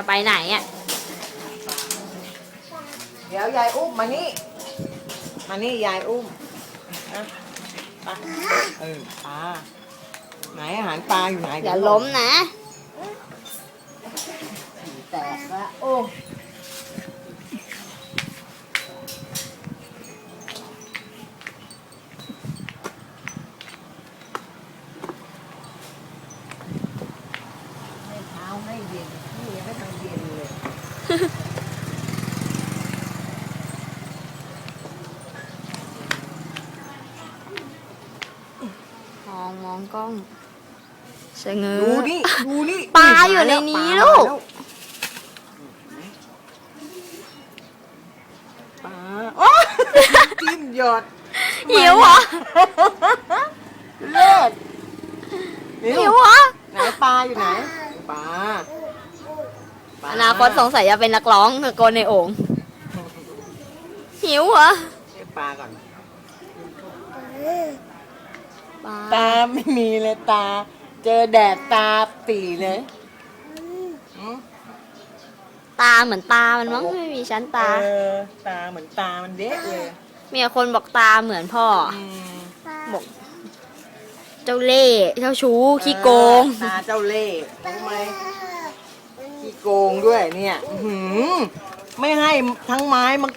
จะไปไหนอะ เดี๋ยวยายอุ้มมานี่ มานี่ยายอุ้มนะไปเออปลาไหนอาหารปลาอยู่ไหนอย่าล้มนะ แตกละโอ้ไม่เช้าไม่เย็นนี่ยังไม่ทันเย็นเลย มองมองกล้องเสงอดูนี่ดูนี่ปลาอยู่ในนี้ปาลูก ปลาโอ้จิ้มหยดหิวเหรอเลิศหิวเหรอไหนปลาอยู่ไหนปลาปลอ นาคตสงสัยจะเป็นนักร้องตะโกนในโอ่งหิวเหรอเรียกปลาก่อน ปลาตาไม่มีเลยตา เจอแดดตาปีเลยอืมตาเหมือนตามันมั้งไม่มีชั้นตา เออตาเหมือนตามันเด็กเลยมีคนบอกตาเหมือนพ่อ อืมบอก เจ้าเล่ห์เจ้าชู้ขี้โกงตาเจ้าเล่ห์รู้ไหมขี้ โกงด้วยเนี่ยอื้อหือไม่ให้ทั้งไม้มา